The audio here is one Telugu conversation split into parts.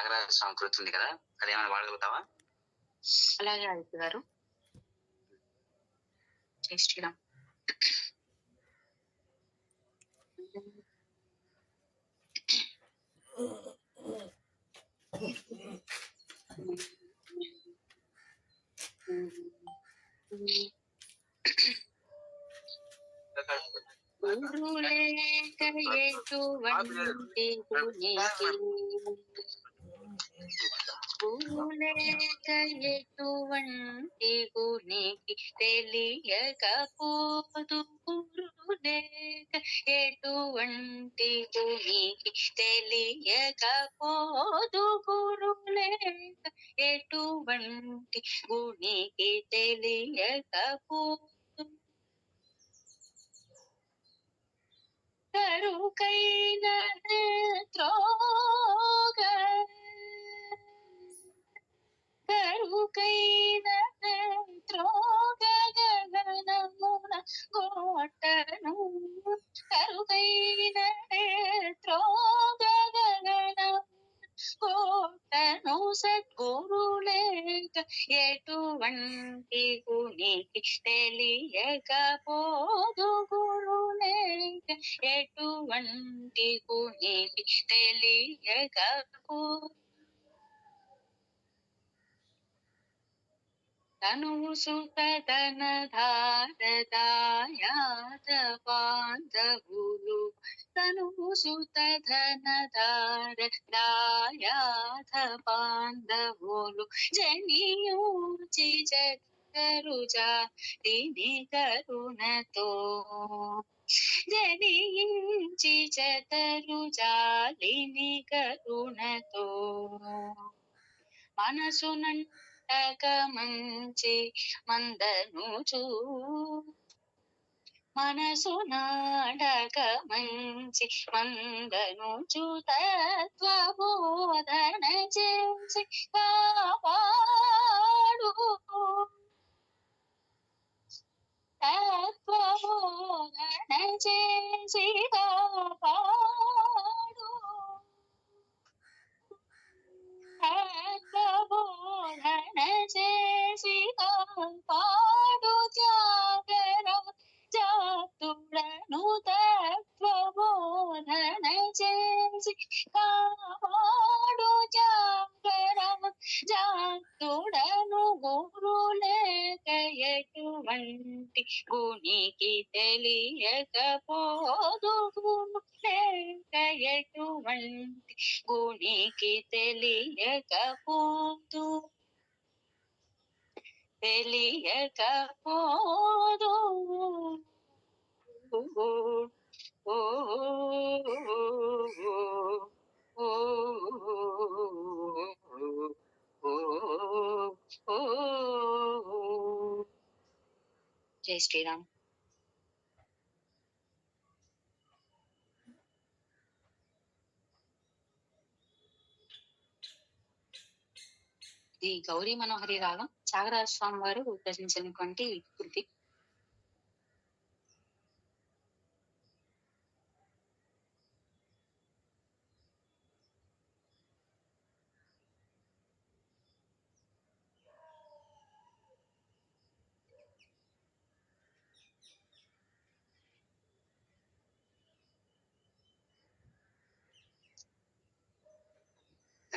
త్యాగరాజ స్వామి కృతి ఉంది కదా? అది ఏమైనా వాడగలుగుతావా? అలాగే ఆదిత్య గారు. జై శ్రీరామ్ గురులేక ఎటువంటి గురులేక ఎటువంటి గుణికి తెలియకపోదు గురులేక ఎటువంటి గుణికి తెలియకపోదు గురులేక ఎటువంటి గుణికి తెలియకపోదు కరుకైన త్రోగ కరుకైన త్రోగగనమున గోటను కరుకైన త్రోగగనమున గోటను కోటను సద్గురులేక ఎటువంటి గుణికి తెలియకపోదు గురులేక ఎటువంటి గుణికి తెలియకపోదు తనువు సుతన ధారదాయాత బాంధవులు తనువు సుతన ధారదాయాత బాంధవులు జనియూచి జగరుజా తిని కరుణతో జనించి చతరుజాలిని కరుణతో మనసునంటక మంచి మందనుచు మనసు నాడక మంచి మందనుచు తత్వబోధన చేసి కాపాడు. తత్వబోధన చేసి కాపాడు గుణికి తెలియకపోదు ఎటువంటి గుణికి తెలియకపోదు. తెలియక జై శ్రీరామ్. ఈ గౌరీ మనోహరి రాగం త్యాగరాజ స్వామి వారు రచించినటువంటి కృతి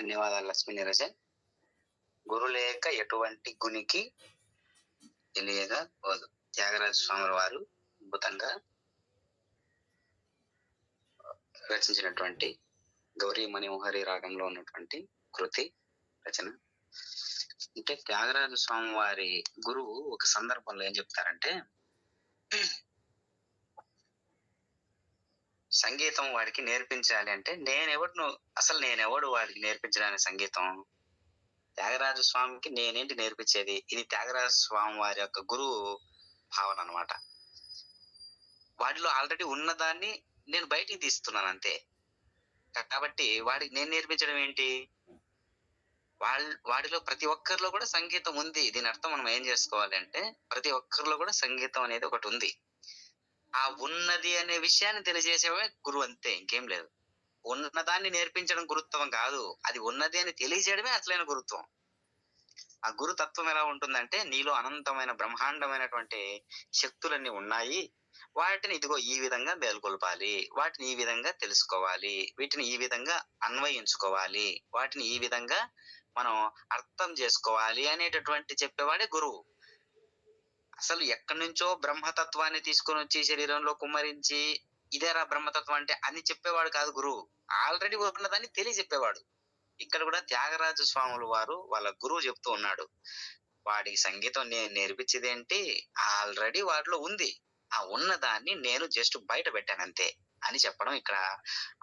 ధన్యవాదాలు లక్ష్మీ నిరజన్. గురు లేక ఎటువంటి గునికి తెలియగా పోదు. త్యాగరాజ స్వామి వారు అద్భుతంగా రచించినటువంటి గౌరీ మణిమోహరి రాగంలో ఉన్నటువంటి కృతి రచన. అంటే త్యాగరాజ స్వామి వారి గురువు ఒక సందర్భంలో ఏం చెప్తారంటే సంగీతం వాడికి నేర్పించాలి అంటే నేనెవడు అసలు నేనెవడు వాడికి నేర్పించడానికి సంగీతం? త్యాగరాజ స్వామికి నేనేంటి నేర్పించేది? ఇది త్యాగరాజ స్వామి వారి యొక్క గురువు భావన అన్నమాట. వాడిలో ఆల్రెడీ ఉన్నదాన్ని నేను బయటికి తీస్తున్నాను అంతే. కాబట్టి వాడికి నేను నేర్పించడం ఏంటి? వాళ్ళ వాడిలో ప్రతి ఒక్కరిలో కూడా సంగీతం ఉంది. దీని అర్థం మనం ఏం చేసుకోవాలి అంటే ప్రతి ఒక్కరిలో కూడా సంగీతం అనేది ఒకటి ఉంది. ఆ ఉన్నది అనే విషయాన్ని తెలియజేసేవే గురువు అంతే ఇంకేం లేదు. ఉన్నదాన్ని నేర్పించడం గురుత్వం కాదు. అది ఉన్నది అని తెలియజేయడమే అసలైన గురుత్వం. ఆ గురుతత్వం ఎలా ఉంటుందంటే నీలో అనంతమైన బ్రహ్మాండమైనటువంటి శక్తులన్నీ ఉన్నాయి. వాటిని ఇదిగో ఈ విధంగా మేల్కొల్పాలి. వాటిని ఈ విధంగా తెలుసుకోవాలి. వీటిని ఈ విధంగా అన్వయించుకోవాలి. వాటిని ఈ విధంగా మనం అర్థం చేసుకోవాలి అనేటటువంటి చెప్పేవాడే గురువు. అసలు ఎక్కడి నుంచో బ్రహ్మతత్వాన్ని తీసుకొని వచ్చి శరీరంలో కుమ్మరించి ఇదేరా బ్రహ్మతత్వం అంటే అని చెప్పేవాడు కాదు గురువు ఆల్రెడీ ఉన్నదాన్ని తెలియజెప్పేవాడు ఇక్కడ కూడా త్యాగరాజు స్వాములు వారు వాళ్ళ గురువు చెప్తూ ఉన్నాడు. వాడికి సంగీతం నేను నేర్పించేది ఏంటి ఆల్రెడీ వాటిలో ఉంది. ఆ ఉన్నదాన్ని నేను జస్ట్ బయట పెట్టాను అంతే అని చెప్పడం ఇక్కడ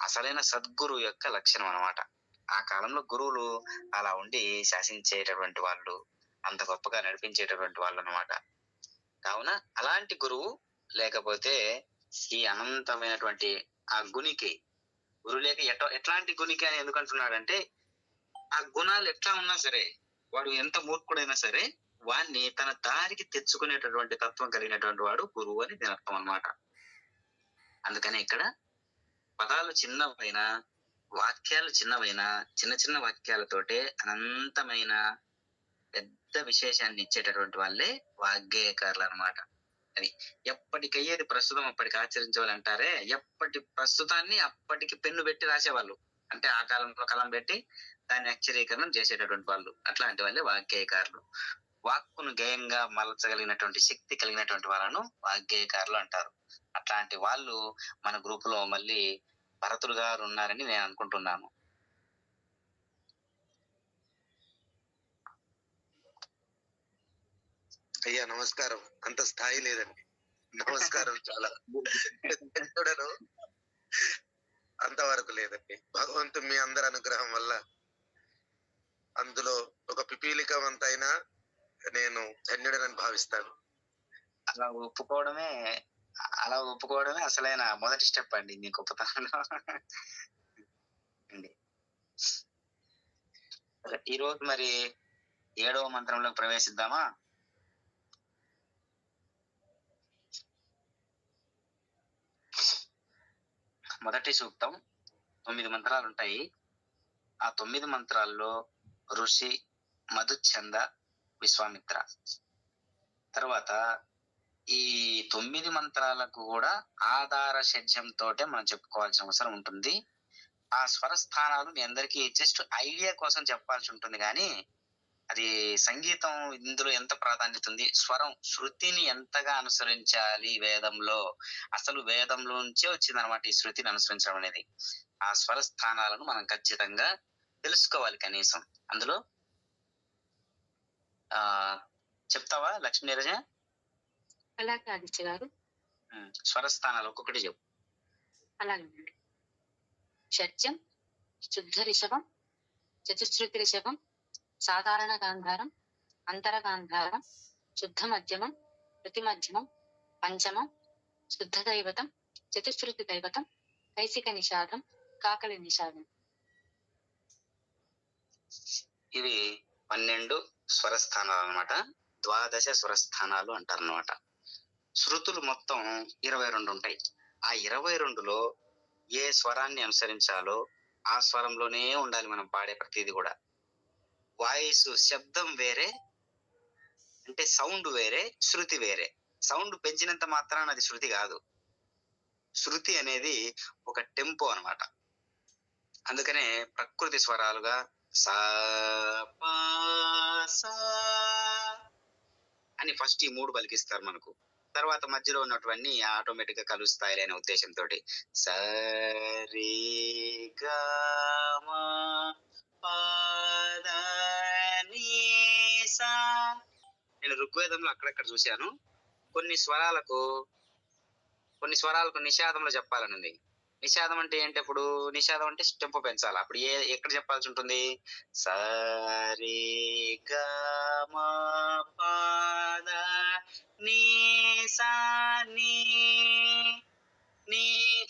అసలైన సద్గురు యొక్క లక్షణం అనమాట ఆ కాలంలో గురువులు అలా ఉండి శాసించేటటువంటి వాళ్ళు అంత గొప్పగా నడిపించేటటువంటి వాళ్ళు అనమాట కావున అలాంటి గురువు లేకపోతే ఈ అనంతమైనటువంటి ఆ గునికి గురు లేక ఎట ఎట్లాంటి గునికి అని ఎందుకు అంటున్నాడంటే ఆ గుణాలు ఎట్లా ఉన్నా సరే వాడు ఎంత మూర్ఖుడైనా సరే వాణ్ణి తన దారికి తెచ్చుకునేటటువంటి తత్వం కలిగినటువంటి వాడు గురువు అని దీని అర్థం అనమాట అందుకనే ఇక్కడ పదాలు చిన్నవైనా వాక్యాలు చిన్నవైనా చిన్న చిన్న వాక్యాలతోటే అనంతమైన పెద్ద విశేషాన్ని ఇచ్చేటటువంటి వాళ్ళే వాగ్గేయకారులు అనమాట అది ఎప్పటికయ్యేది ప్రస్తుతం అప్పటికి ఆచరించవాలంటారే అంటారే ఎప్పటి ప్రస్తుతాన్ని అప్పటికి పెన్ను పెట్టి రాసేవాళ్ళు. అంటే ఆ కాలంలో కలం పెట్టి దాన్ని అక్షరీకరణం చేసేటటువంటి వాళ్ళు. అట్లాంటి వాళ్ళే వాగ్గేయకారులు. వాక్కును గేయంగా మలచగలిగినటువంటి శక్తి కలిగినటువంటి వాళ్ళను వాగ్గేయకారులు అంటారు. అట్లాంటి వాళ్ళు మన గ్రూప్లో మళ్ళీ భరతులు గారు ఉన్నారని నేను అనుకుంటున్నాను. అయ్యా నమస్కారం. అంత స్థాయి లేదండి. నమస్కారం చాలా. చూడను అంతవరకు లేదండి. భగవంతు మీ అందరి అనుగ్రహం వల్ల అందులో ఒక పిపీలికవంతైన నేను ధన్యుడనని భావిస్తాను. అలా ఒప్పుకోవడమే అలా ఒప్పుకోవడమే అసలైన మొదటి స్టెప్ అండి మీ గొప్పతనంలో. అండి. ఈ రోజు మరి ఏడవ మంత్రంలోకి ప్రవేశిద్దామా? మొదటి సూక్తం తొమ్మిది మంత్రాలు ఉంటాయి. ఆ తొమ్మిది మంత్రాల్లో ఋషి మధుచంద విశ్వామిత్ర. తర్వాత ఈ తొమ్మిది మంత్రాలకు కూడా ఆధార షడ్జంతోటే మనం చెప్పుకోవాల్సిన అవసరం ఉంటుంది. ఆ స్వర స్థానాలు మీ అందరికీ జస్ట్ ఐడియా కోసం చెప్పాల్సి ఉంటుంది కానీ అది సంగీతం ఇందులో ఎంత ప్రాధాన్యత ఉంది? స్వరం శృతిని ఎంతగా అనుసరించాలి వేదంలో? అసలు వేదంలో నుంచే వచ్చింది అనమాట ఈ శృతిని అనుసరించడం అనేది. ఆ స్వర స్థానాలను మనం ఖచ్చితంగా తెలుసుకోవాలి కనీసం. అందులో ఆ చెప్తావా లక్ష్మీ నీరజ అలాగే ఆదిత్య గారు స్వరస్థానాలు ఒక్కొక్కటి చెప్పు. అలాగేనండి షడ్జం శుద్ధ రిషభం చతుశ్రుతి రిషభం సాధారణ గాంధారం అంతర గాంధారం శుద్ధ మధ్యమం ప్రతి మధ్యమం పంచమం శుద్ధ దైవతం చతుశ్రుతి దైవతం కైసిక నిషాదం కాకలి నిషాదం. ఇవి పన్నెండు స్వరస్థానాలు అన్నమాట. ద్వాదశ స్వరస్థానాలు అంటారు అనమాట శృతులు మొత్తం ఇరవై రెండు ఉంటాయి. ఆ ఇరవై రెండులో ఏ స్వరాన్ని అనుసరించాలో ఆ స్వరంలోనే ఉండాలి మనం పాడే ప్రతిదీ కూడా. వాయిస్ శబ్దం వేరే అంటే సౌండ్ వేరే శృతి వేరే. సౌండ్ పెంచినంత మాత్రాన అది శృతి కాదు. శృతి అనేది ఒక టెంపో అన్నమాట. అందుకనే ప్రకృతి స్వరాలుగా సా అని ఫస్ట్ ఈ మూడు పలికిస్తారు మనకు. తర్వాత మధ్యలో ఉన్నటువన్నీ ఆటోమేటిక్గా కలుస్తాయి అనే ఉద్దేశంతో నేను ఋగ్వేదంలో అక్కడక్కడ చూశాను. కొన్ని స్వరాలకు కొన్ని స్వరాలకు నిషాదంలో చెప్పాలని ఉంది నిషాదం అంటే ఏంటి అప్పుడు? నిషాదం అంటే టెంపో పెంచాలి. అప్పుడు ఏ ఎక్కడ చెప్పాల్సి ఉంటుంది? సరి పాద నీ సా నీ నీ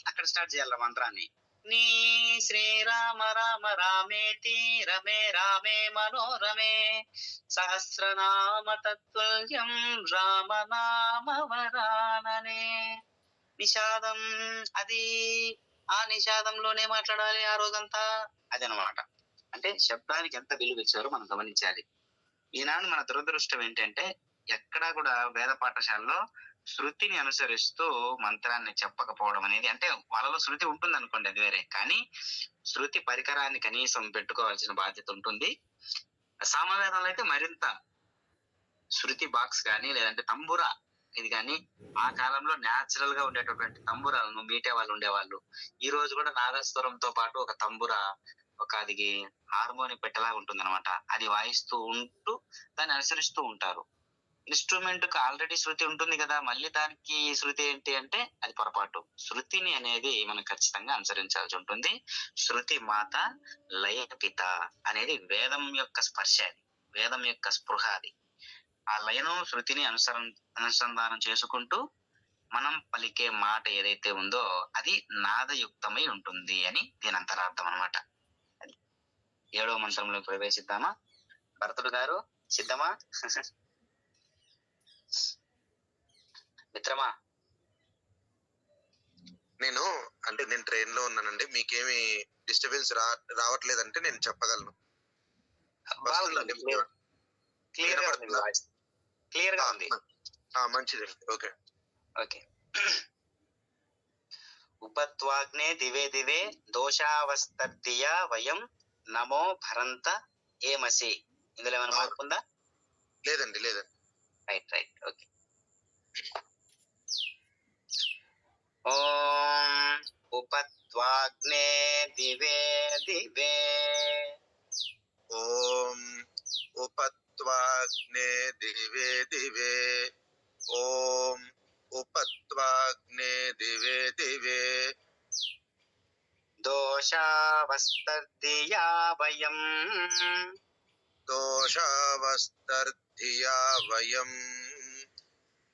అక్కడ స్టార్ట్ చేయాలి మంత్రాన్ని. నీ శ్రీరామ రామ రామేతి రమే రామే మనోరమే. సహస్రనామ తత్తుల్యం రామనామ వరాననే నిషాదం అది ఆ నిషాదంలోనే మాట్లాడాలి ఆ రోజంతా అదనమాట. అంటే శబ్దానికి ఎంత విలువ ఇచ్చారో మనం గమనించాలి. ఈనాడు మన దురదృష్టం ఏంటంటే ఎక్కడా కూడా వేద పాఠశాలలో శృతిని అనుసరిస్తూ మంత్రాన్ని చెప్పకపోవడం అనేది అంటే వాళ్ళలో శృతి ఉంటుంది అనుకోండి అది వేరే. కానీ శృతి పరికరాన్ని కనీసం పెట్టుకోవాల్సిన బాధ్యత ఉంటుంది. సామవేదంలో అయితే మరింత శృతి బాక్స్ కానీ లేదంటే తంబురా ఇది కానీ ఆ కాలంలో న్యాచురల్గా ఉండేటటువంటి తంబురాలను మీటే వాళ్ళు ఉండేవాళ్ళు. ఈ రోజు కూడా నాదస్వరంతో పాటు ఒక తంబుర ఒక అది హార్మోని పెట్టేలా ఉంటుంది అది వాయిస్తూ ఉంటూ దాన్ని అనుసరిస్తూ ఉంటారు. ఇన్స్ట్రుమెంట్కు ఆల్రెడీ శృతి ఉంటుంది కదా మళ్ళీ దానికి శృతి ఏంటి అంటే అది పొరపాటు. శృతిని అనేది మనం ఖచ్చితంగా అనుసరించాల్సి ఉంటుంది. శృతి మాత లయపిత అనేది వేదం యొక్క స్పర్శ అది. వేదం యొక్క స్పృహ అది. ఆ లయను శృతిని అనుసరం అనుసంధానం చేసుకుంటూ మనం పలికే మాట ఏదైతే ఉందో అది నాదయుక్తమై ఉంటుంది అని దీని అంతరార్థం అనమాట ఏడవ మంత్రంలో ప్రవేశిద్దామా? భరతుడు గారు సిద్ధమా? మిత్రమా? నేను అంటే నేను ట్రైన్లో ఉన్నానండి మీకేమి డిస్టర్బెన్స్ రా రావట్లేదంటే నేను చెప్పగలను. క్లియర్గా ఉంది క్లియర్గా ఉంది. ఆ, మంచిదండి ఓకే. ఓకే. ఉపత్వాగ్నే దివే దివే దోషావస్తర్దియ వయం నమో భరంత ఏమసి. ఇందులో ఏమైనా. మార్పు ఉందా? లేదండి లేదండి. రైట్ రైట్ ఓకే ఓం ఉపత్వాగ్నే దివే దివే ఓం ఉపత్వాగ్నే దివే దివే ఓం ఉపత్వాగ్నే దివే దివే దోషావస్తర్దియా వయం దోషావస్తర్ధియా వయం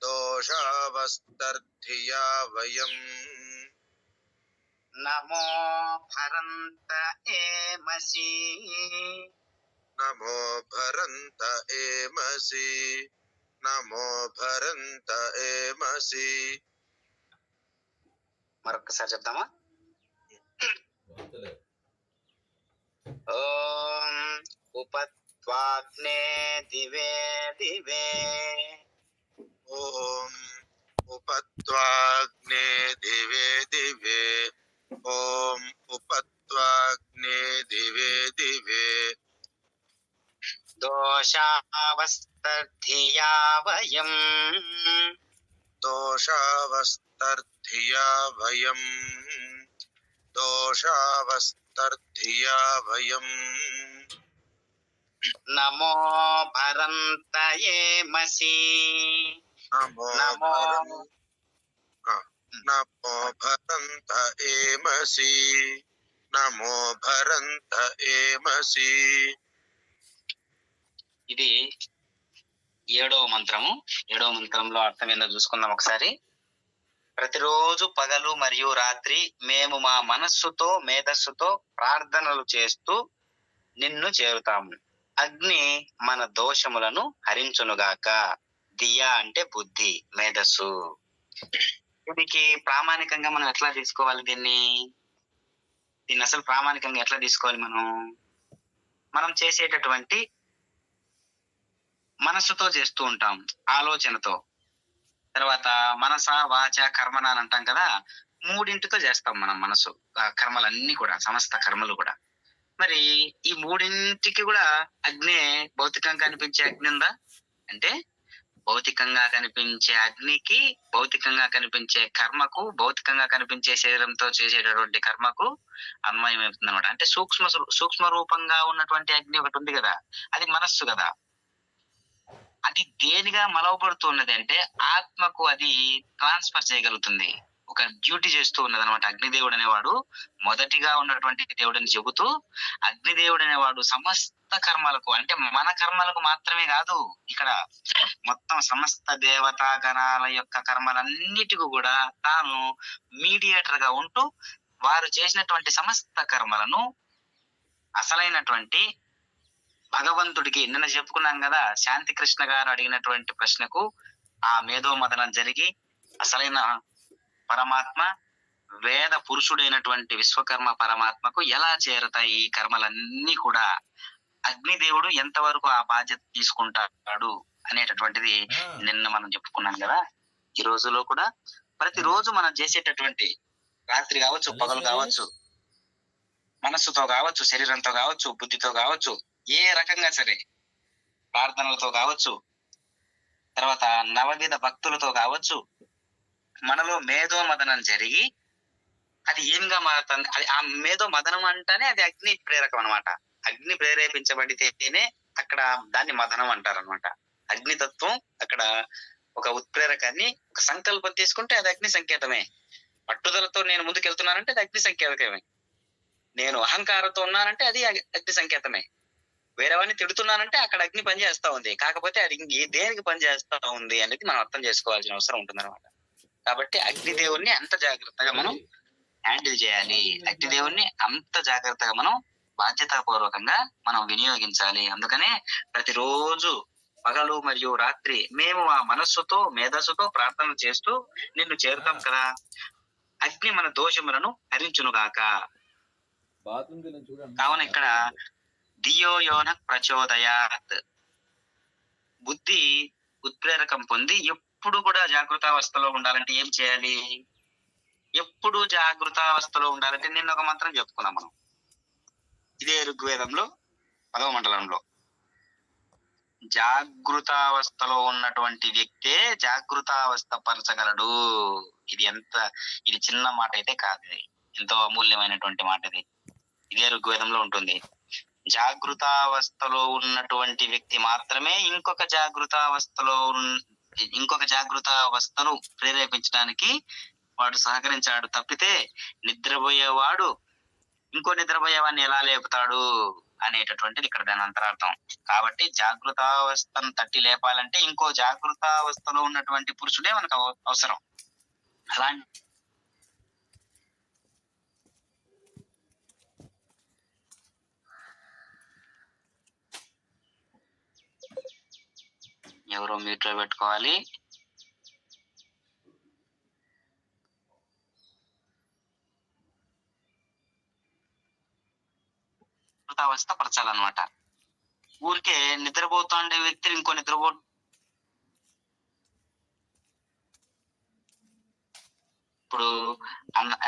దోషావస్తర్ధియా వయం నమో భరంత ఏమసి నమో భరంత ఏమసి నమో భరంత ఏమసి మరొకసారి చెప్దామా? ఓం ఉపత్వాగ్నే దివే దివే ఓం ఉపత్వాగ్నే దివే దివే ఓం ఉపత్వాగ్నే దివే దివే దోషావస్తర్ధియా వయం దోషావస్తర్ధియా వయం దోషావస్తర్ధియా వయం నమో భరంత ఏమసి నమో నమో భరంత ఏమసి నమో భరంత ఏమసి ఇది ఏడవ మంత్రము. ఏడవ మంత్రంలో అర్థం ఏందో చూసుకుందాం ఒకసారి. ప్రతిరోజు పగలు మరియు రాత్రి మేము మా మనస్సుతో మేధస్సుతో ప్రార్థనలు చేస్తూ నిన్ను చేరుతాము. అగ్ని మన దోషములను హరించునుగాక. దియా అంటే బుద్ధి మేధస్సు. దీనికి ప్రామాణికంగా మనం ఎట్లా తీసుకోవాలి దీన్ని? దీన్ని అసలు ప్రామాణికంగా ఎట్లా తీసుకోవాలి మనం? మనం చేసేటటువంటి మనస్సుతో చేస్తూ ఉంటాం ఆలోచనతో. తర్వాత మనస వాచ కర్మన అని అంటాం కదా మూడింటితో చేస్తాం మనం మనసు ఆ కర్మలన్నీ కూడా సమస్త కర్మలు కూడా. మరి ఈ మూడింటికి కూడా అగ్ని భౌతికంగా కనిపించే అగ్ని ఉందా? అంటే భౌతికంగా కనిపించే అగ్నికి భౌతికంగా కనిపించే కర్మకు భౌతికంగా కనిపించే శరీరంతో చేసేటటువంటి కర్మకు అన్వయం అవుతుంది అనమాట అంటే సూక్ష్మ సూక్ష్మ రూపంగా ఉన్నటువంటి అగ్ని ఒకటి ఉంది కదా అది మనస్సు కదా. అది దేనిగా మలవబడుతున్నది అంటే ఆత్మకు అది ట్రాన్స్ఫర్ చేయగలుగుతుంది. ఒక డ్యూటీ చేస్తూ ఉన్నది అనమాట అగ్నిదేవుడు అనేవాడు. మొదటిగా ఉన్నటువంటి దేవుడని చెబుతూ అగ్నిదేవుడు అనేవాడు సమస్త కర్మలకు అంటే మన కర్మలకు మాత్రమే కాదు ఇక్కడ మొత్తం సమస్త దేవతా గణాల యొక్క కర్మలన్నిటికీ కూడా తాను మీడియేటర్గా ఉంటూ వారు చేసినటువంటి సమస్త కర్మలను అసలైనటువంటి భగవంతుడికి నిన్న చెప్పుకున్నాం కదా శాంతి కృష్ణ గారు అడిగినటువంటి ప్రశ్నకు ఆ మేధో మదనం జరిగి అసలైన పరమాత్మ వేద పురుషుడైనటువంటి విశ్వకర్మ పరమాత్మకు ఎలా చేరతాయి ఈ కర్మలన్నీ కూడా అగ్నిదేవుడు ఎంతవరకు ఆ బాధ్యత తీసుకుంటాడు అనేటటువంటిది నిన్న మనం చెప్పుకున్నాం కదా. ఈ రోజులో కూడా ప్రతిరోజు మనం చేసేటటువంటి రాత్రి కావచ్చు పగలు కావచ్చు మనస్సుతో కావచ్చు శరీరంతో కావచ్చు బుద్ధితో కావచ్చు ఏ రకంగా సరే ప్రార్థనలతో కావచ్చు తర్వాత నవవిధ భక్తులతో కావచ్చు మనలో మేధో మదనం జరిగి అది ఏంగా మారుతుంది? అది ఆ మేధో మదనం అంటేనే అది అగ్ని ప్రేరకం అనమాట అగ్ని ప్రేరేపించబడితేనే అక్కడ దాన్ని మదనం అంటారు అనమాట అగ్నితత్వం అక్కడ ఒక ఉత్ప్రేరకాన్ని ఒక సంకల్పం తీసుకుంటే అది అగ్ని సంకేతమే. పట్టుదలతో నేను ముందుకెళ్తున్నానంటే అది అగ్ని సంకేతమే. నేను అహంకారంతో ఉన్నానంటే అది అగ్ని సంకేతమే. వేరేవాడిని తిడుతున్నానంటే అక్కడ అగ్ని పనిచేస్తా ఉంది. కాకపోతే అది దేనికి పనిచేస్తా ఉంది అనేది మనం అర్థం చేసుకోవాల్సిన అవసరం ఉంటుంది అనమాట కాబట్టి అగ్నిదేవుణ్ణి అంత జాగ్రత్తగా మనం హ్యాండిల్ చేయాలి. అగ్నిదేవుణ్ణి అంత జాగ్రత్తగా మనం బాధ్యతాపూర్వకంగా మనం వినియోగించాలి. అందుకనే ప్రతిరోజు పగలు మరియు రాత్రి మేము ఆ మనస్సుతో మేధస్సుతో ప్రార్థన చేస్తూ నిన్ను చేరుతాం కదా. అగ్ని మన దోషములను హరించునుగాక. కావున ఇక్కడ దియో యోన ప్రచోదయాత్. బుద్ధి ఉత్ప్రేరకం పొంది ఎప్పుడు కూడా జాగృతావస్థలో ఉండాలంటే ఏం చేయాలి? ఎప్పుడు జాగృతావస్థలో ఉండాలంటే నిన్న ఒక మంత్రం చెప్పుకున్నాం మనం. ఇదే ఋగ్వేదంలో పదవ మండలంలో జాగృతావస్థలో ఉన్నటువంటి వ్యక్తే జాగృతావస్థ పరచగలడు. ఇది ఎంత ఇది చిన్న మాట అయితే కాదు ఇది. ఎంతో అమూల్యమైనటువంటి మాట ఇది. ఇదే ఋగ్వేదంలో ఉంటుంది. జాగృతావస్థలో ఉన్నటువంటి వ్యక్తి మాత్రమే ఇంకొక జాగృతావస్థలో ఇంకొక ఇంకొక జాగృతావస్థను ప్రేరేపించడానికి వాడు సహకరించాడు. తప్పితే నిద్రపోయేవాడు ఇంకో నిద్రపోయేవాడిని ఎలా లేపుతాడు అనేటటువంటిది ఇక్కడ దాని అంతరార్థం. కాబట్టి జాగృతావస్థను తట్టి లేపాలంటే ఇంకో జాగృతావస్థలో ఉన్నటువంటి పురుషుడే మనకు అవసరం. అలాంటి ఎవరో మ్యూట్ పెట్టుకోవాలి. అవస్థ పరచాలన్నమాట ఊరికే నిద్రపోతుండే వ్యక్తి ఇంకో నిద్రపో ఇప్పుడు అన్న-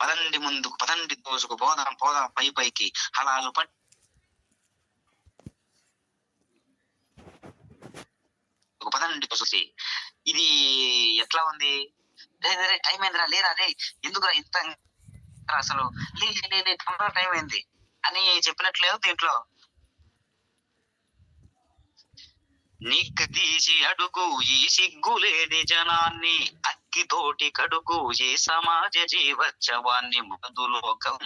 పదండి ముందుకు పదండి దోసుకు పోదాం పోదాం పై పైకి. హలాలు పట్టి ఒక పదండి చూసి ఇది ఎట్లా ఉంది? రే టైం అయిందిరా లేరా రే. ఎందుకురా ఇంత అసలు? లే తొందర టైం అయింది. అని చెప్పినట్లేదు దీంట్లో. నీకు తీసి అడుగు ఈ సిగ్గులేని జనాన్ని అక్కితోటి కడుగు ఈ సమాజ జీవచ్చవాన్ని మధులోకం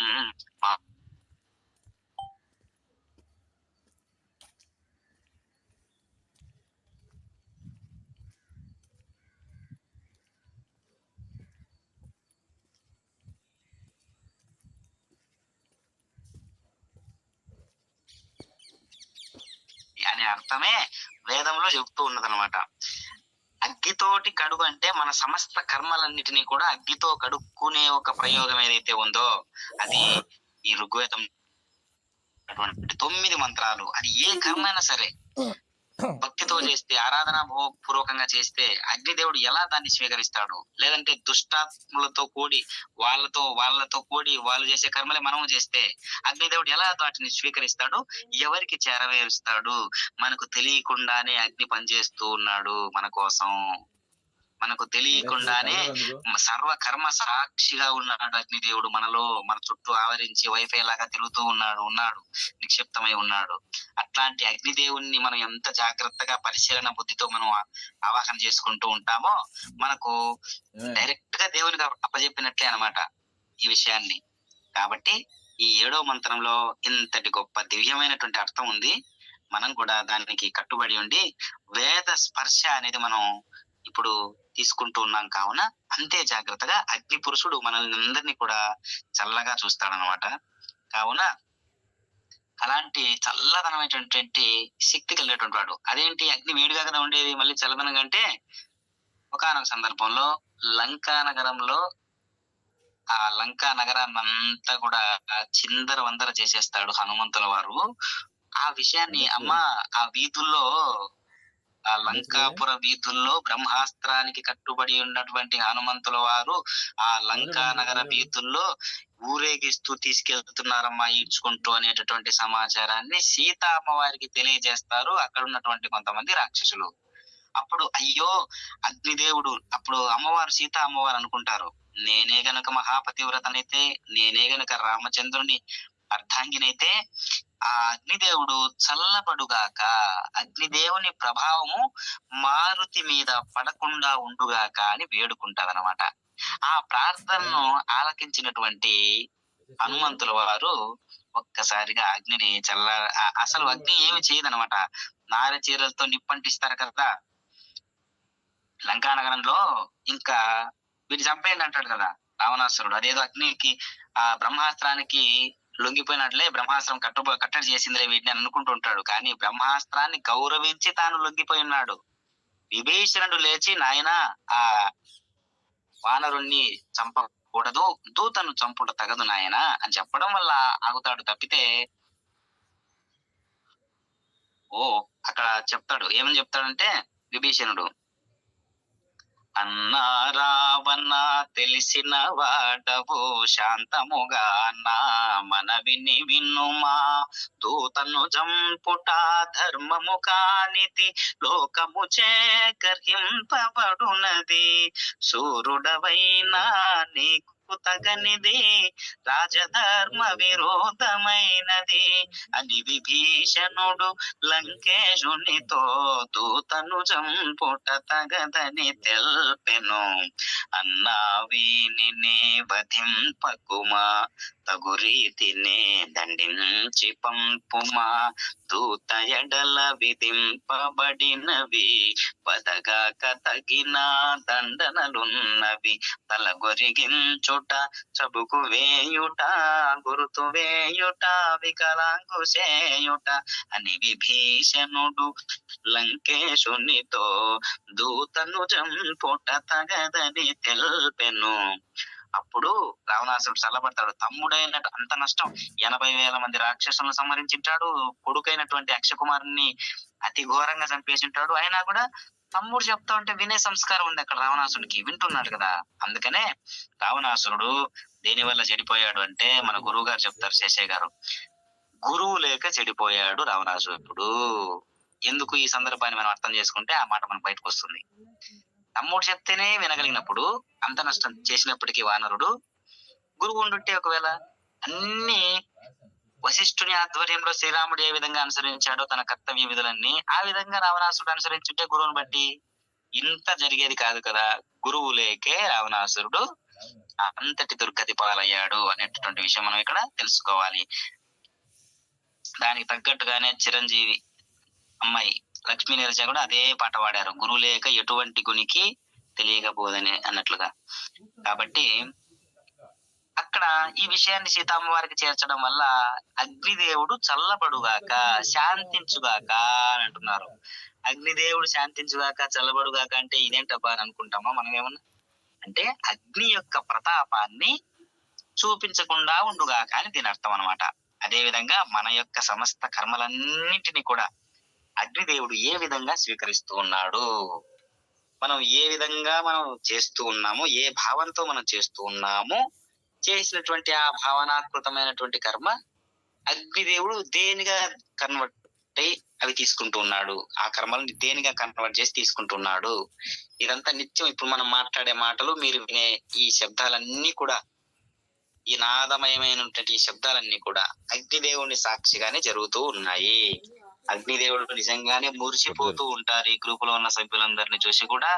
అనే అర్థమే వేదంలో చెబుతూ ఉన్నదన్నమాట. అగ్గితోటి కడుగు అంటే మన సమస్త కర్మలన్నిటినీ కూడా అగ్గితో కడుక్కునే ఒక ప్రయోగం ఏదైతే ఉందో అది ఈ ఋగ్వేదం తొమ్మిది మంత్రాలు. అది ఏ కర్మ అయినా సరే. భక్తితో చేస్తే ఆరాధన పూర్వకంగా చేస్తే అగ్నిదేవుడు ఎలా దాన్ని స్వీకరిస్తాడు? లేదంటే దుష్టాత్ములతో కూడి వాళ్ళతో వాళ్ళతో కూడి వాళ్ళు చేసే కర్మలే మనము చేస్తే అగ్నిదేవుడు ఎలా వాటిని స్వీకరిస్తాడు? ఎవరికి చేరవేరుస్తాడు? మనకు తెలియకుండానే అగ్ని పనిచేస్తూ ఉన్నాడు మన కోసం. మనకు తెలియకుండానే సర్వ కర్మ సాక్షిగా ఉన్నాడు అగ్నిదేవుడు మనలో మన చుట్టూ ఆవరించి వైఫై లాగా తిరుగుతూ ఉన్నాడు ఉన్నాడు నిక్షిప్తమై ఉన్నాడు. అట్లాంటి అగ్నిదేవుణ్ణి మనం ఎంత జాగ్రత్తగా పరిశీలన బుద్ధితో మనం ఆవాహన చేసుకుంటూ ఉంటామో మనకు డైరెక్ట్గా దేవునికి అప్ప- అప్పజెప్పినట్లే అన్నమాట ఈ విషయాన్ని. కాబట్టి ఈ ఏడో మంత్రంలో ఇంతటి గొప్ప దివ్యమైనటువంటి అర్థం ఉంది. మనం కూడా దానికి కట్టుబడి ఉండి వేద స్పర్శ అనేది మనం ఇప్పుడు తీసుకుంటూ ఉన్నాం కావున అంతే జాగ్రత్తగా అగ్ని పురుషుడు మనల్ని అందరినీ కూడా చల్లగా చూస్తాడనమాట కావున అలాంటి చల్లదనమైనటువంటి శక్తి కలిగినటువంటి వాడు. అదేంటి? అగ్ని వేడిగా కదా ఉండేది మళ్ళీ చల్లదనం అంటే ఒకనొక సందర్భంలో లంకా నగరంలో ఆ లంకా నగరాన్ని అంతా కూడా చిందర వందర చేసేస్తాడు హనుమంతుల వారు. ఆ విషయాన్ని అమ్మ ఆ వీధుల్లో ఆ లంకాపుర వీధుల్లో బ్రహ్మాస్త్రానికి కట్టుబడి ఉన్నటువంటి హనుమంతుల వారు ఆ లంకా నగర వీధుల్లో ఊరేగిస్తూ తీసుకెళ్తున్నారమ్మా ఈడ్చుకుంటూ అనేటటువంటి సమాచారాన్ని సీత అమ్మవారికి తెలియజేస్తారు అక్కడ ఉన్నటువంటి కొంతమంది రాక్షసులు. అప్పుడు అయ్యో అగ్నిదేవుడు అప్పుడు అమ్మవారు సీత అమ్మవారు అనుకుంటారు నేనే గనక మహాపతివ్రతనైతే నేనే గనక రామచంద్రుని అర్ధాంగినైతే ఆ అగ్నిదేవుడు చల్లబడుగాక అగ్నిదేవుని ప్రభావము మారుతి మీద పడకుండా ఉండుగాక అని వేడుకుంటాదనమాట ఆ ప్రార్థనను ఆలకించినటువంటి హనుమంతుల వారు ఒక్కసారిగా అగ్నిని చల్ల అసలు అగ్ని ఏమి చేయదనమాట నార చీరలతో నిప్పంటిస్తారు కదా. లంకా నగరంలో ఇంకా వీడు చంపేయండి అంటాడు కదా రావణాసురుడు. అదేదో అగ్నికి ఆ బ్రహ్మాస్త్రానికి లొంగిపోయినట్లే బ్రహ్మాస్త్రం కట్టు కట్టడి చేసిందిలే వీటిని అనుకుంటుంటాడు అనుకుంటూ ఉంటాడు. కానీ బ్రహ్మాస్త్రాన్ని గౌరవించి తాను లొంగిపోయి ఉన్నాడు. విభీషణుడు లేచి నాయన ఆ వానరుణ్ణి చంపకూడదు దూతను చంపుట తగదు నాయన అని చెప్పడం వల్ల ఆగుతాడు. తప్పితే ఓ అక్కడ చెప్తాడు. ఏమని చెప్తాడంటే విభీషణుడు అన్నా రావణ తెలిసిన వాడవు శాంతముగా నా మనవిని విన్నుమా దూతను జంపుట ధర్మము కానిది లోకము చేకర్హింపబడునది సూర్యుడవైనా నీకు తగనిది. రాజధర్మ విరోధమైనది. అని విభీషణుడు లంకేశునితో దూతను చంపుట తగదని తెల్పెను. అన్నా వీని వధింపకుమా? తగు రీతినే దండించి పంపుమా. దూత ఎడల విధింపబడినవి పదగాక తగిన దండనలున్నవి. తల గొరిగించుట చబుకు వేయుట గురుతు వేయుట వికలాంగు చేయుట అని విభీషణుడు లంకేశునితో దూతను చంపుట తగదని తెల్పెను. అప్పుడు రావణాసురుడు చల్లబడతాడు. తమ్ముడైన అంత నష్టం. ఎనభై వేల మంది రాక్షసులను సంహరించింటాడు. కొడుకైనటువంటి అక్షకుమారుని అతి ఘోరంగా చంపేసింటాడు. అయినా కూడా తమ్ముడు చెప్తా ఉంటే వినే సంస్కారం ఉంది అక్కడ రావణాసుడికి వింటున్నాడు కదా. అందుకనే రావణాసురుడు దేని వల్ల చెడిపోయాడు అంటే మన గురువు గారు చెప్తారు శేషయ్య గారు. గురువు లేక చెడిపోయాడు రావణాసురుడు ఎందుకు ఈ సందర్భాన్ని మనం అర్థం చేసుకుంటే ఆ మాట మనకు బయటకు వస్తుంది. తమ్ముడు చెప్తేనే వినగలిగినప్పుడు అంత నష్టం చేసినప్పటికీ వానరుడు గురువు ఉండుంటే ఒకవేళ అన్ని వశిష్ఠుని ఆధ్వర్యంలో శ్రీరాముడు ఏ విధంగా అనుసరించాడో తన కర్తవ్య విధులన్నీ ఆ విధంగా రావణాసురుడు అనుసరించుంటే గురువుని బట్టి ఇంత జరిగేది కాదు కదా. గురువు లేకే రావణాసురుడు అంతటి దుర్గతి పాలయ్యాడు అనేటటువంటి విషయం మనం ఇక్కడ తెలుసుకోవాలి. దానికి తగ్గట్టుగానే చిరంజీవి అమ్మాయి లక్ష్మీ నీరజ కూడా అదే పాట పాడారు. గురువు లేక ఎటువంటి గునికి తెలియకపోదని అన్నట్లుగా. కాబట్టి అక్కడ ఈ విషయాన్ని సీతమ్మ వారికి చేర్చడం వల్ల అగ్నిదేవుడు చల్లబడుగాక శాంతించుగాక అని అంటున్నారు. అగ్నిదేవుడు శాంతించుగాక చల్లబడుగాక అంటే ఇదేంటబ్బా అని అనుకుంటామా మనం ఏమన్నా? అంటే అగ్ని యొక్క ప్రతాపాన్ని చూపించకుండా ఉండుగాక అని దీని అర్థం అనమాట అదే విధంగా మన యొక్క సమస్త కర్మలన్నింటినీ కూడా అగ్నిదేవుడు ఏ విధంగా స్వీకరిస్తూ ఉన్నాడు? మనం ఏ విధంగా మనం చేస్తూ ఉన్నాము ఏ భావంతో మనం చేస్తూ ఉన్నాము చేసినటువంటి ఆ భావనాకృతమైనటువంటి కర్మ అగ్నిదేవుడు దేనిగా కన్వర్ట్ అయి అవి తీసుకుంటూ ఉన్నాడు? ఆ కర్మలను దేనిగా కన్వర్ట్ చేసి తీసుకుంటున్నాడు ఇదంతా నిత్యం ఇప్పుడు మనం మాట్లాడే మాటలు మీరు వినే ఈ శబ్దాలన్నీ కూడా ఈ నాదమయమైనటువంటి ఈ శబ్దాలన్నీ కూడా అగ్నిదేవుని సాక్షిగానే జరుగుతూ ఉన్నాయి. అగ్నిదేవుడు నిజంగానే మురిసిపోతూ ఉంటారు ఈ గ్రూప్లో ఉన్న సభ్యులందరినీ చూసి కూడా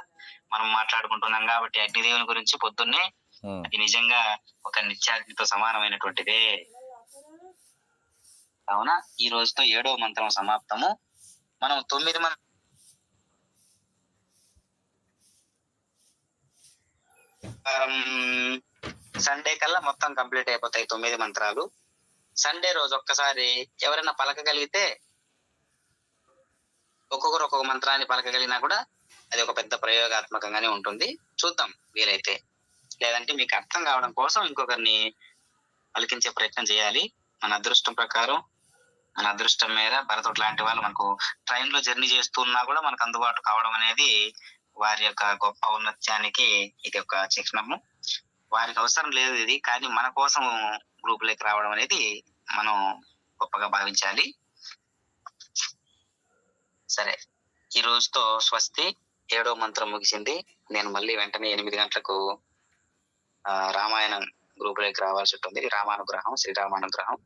మనం మాట్లాడుకుంటున్నాం కాబట్టి అగ్నిదేవుని గురించి పొద్దున్నే అది నిజంగా ఒక నిత్యాగ్నితో సమానమైనటువంటిదే. కావున ఈ రోజుతో ఏడవ మంత్రం సమాప్తము. మనం తొమ్మిది మంది సండే కల్లా మొత్తం కంప్లీట్ అయిపోతాయి తొమ్మిది మంత్రాలు. సండే రోజు ఒక్కసారి ఎవరైనా పలకగలిగితే ఒక్కొక్కరు ఒక్కొక్క మంత్రాన్ని పలకగలిగినా కూడా అది ఒక పెద్ద ప్రయోగాత్మకంగానే ఉంటుంది. చూద్దాం వీలైతే. లేదంటే మీకు అర్థం కావడం కోసం ఇంకొకరిని పలికించే ప్రయత్నం చేయాలి. మన అదృష్టం ప్రకారం మన అదృష్టం మేర భరతుడు లాంటి వాళ్ళు మనకు ట్రైన్లో జర్నీ చేస్తున్నా కూడా మనకు అందుబాటు కావడం అనేది వారి యొక్క గొప్ప ఔన్నత్యానికి ఇది ఒక చిహ్నము. వారికి అవసరం లేదు ఇది కానీ మన కోసం గ్రూప్లోకి రావడం అనేది మనం గొప్పగా భావించాలి. సరే. ఈ రోజుతో స్వస్తి. ఏడో మంత్రం ముగిసింది. నేను మళ్ళీ వెంటనే ఎనిమిది గంటలకు ఆ, రామాయణం గ్రూప్లోకి రావాల్సి ఉంటుంది. రామానుగ్రహం శ్రీరామానుగ్రహం.